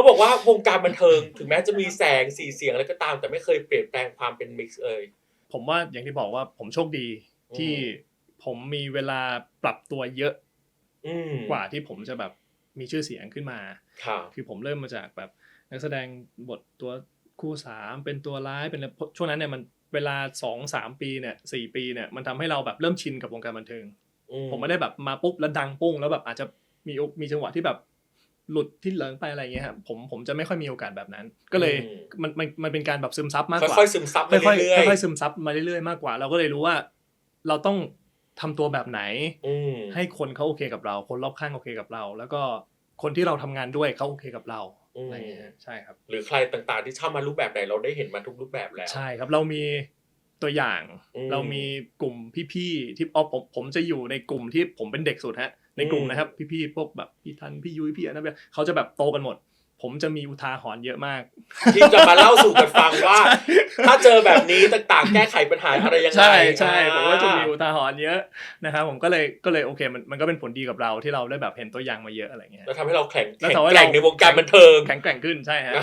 เขาบอกว่าวงการบันเทิง ถึงแม้จะมีแสงสีเสียงอะไรก็ตาม แต่ไม่เคยเปลี่ยนแปลงความเป็นมิกซ์เลยผมว่าอย่างที่บอกว่าผมโชคดีที่ผมมีเวลาปรับตัวเยอะอืมกว่าที่ผมจะแบบมีชื่อเสียงขึ้นมาค่ะคือผมเริ่มมาจากแบบนักแสดงบทตัวคู่สามเป็นตัวร้ายเป็นอะไรช่วงนั้นเนี่ยมันเวลาสองสามปีเนี่ยสี่ปีเนี่ยมันทำให้เราแบบเริ่มชินกับวงการบันเทิงอืผมไม่ได้แบบมาปุ๊บแล้วดังปุ้งแล้วแบบอาจจะมีโอมีจังหวะที่แบบ หลุดที่เหลิงไปอะไรเงี้ยครับผมผมจะไม่ค่อยมีโอกาสแบบนั้น ก็เลยมันมันมันเป็นการแบบซึมซับมากกว่าค่อยๆซึมซับค่มาอยเรื่อยๆค่อยๆซึมซับมาเรื่อยๆมากกว่า เราก็เลยรู้ว่า เราต้องทำตัวแบบไหนๆอืมให้คนเขาโอเคกับเรา คนรอบข้างโอเคกับเรา แล้วก็คนที่เราทำงานด้วยเขาโอเคกับเราอืมอะไรเงี้ยฮะใช่ครับ หรือใครต่างๆที่เข้ามารูปแบบไหนเราได้เห็นมาทุกรูปแบบแล้วใช่ครับเรามี ตัวอย่างอืมเรามีกลุ่มพี่ๆที่อ๋อผมผมจะอยู่ในกลุ่มที่ผมเป็นเด็กสุดฮะ ในกลุ่มอืมนะครับ พี่ๆพวกแบบพี่ทันพี่ยุ้ยพี่อันนั้นเขาจะแบบโตกันหมด ผมจะมีอุทาหรณ์เยอะมาก ที่จะมาเล่าสู่กันฟังว่า ถ้าเจอแบบนี้ต่างๆ แก้ไขปัญหาอะไรยังไงใช่ใช่ผมก็จะมีอ่าอุทาหรณ์เยอะนะครับผมก็เลยก็เลยโอเคมันมันก็เป็นผลดีกับเราที่เราได้แบบเห็นตัวอย่างมาเยอะอะไรเงี้ยแล้วทำให้เราแข็งแล้วแข็งทำให้แกร่งเราในวงการบันเทิงแข็งแกร่งขึ้นใช่ฮะ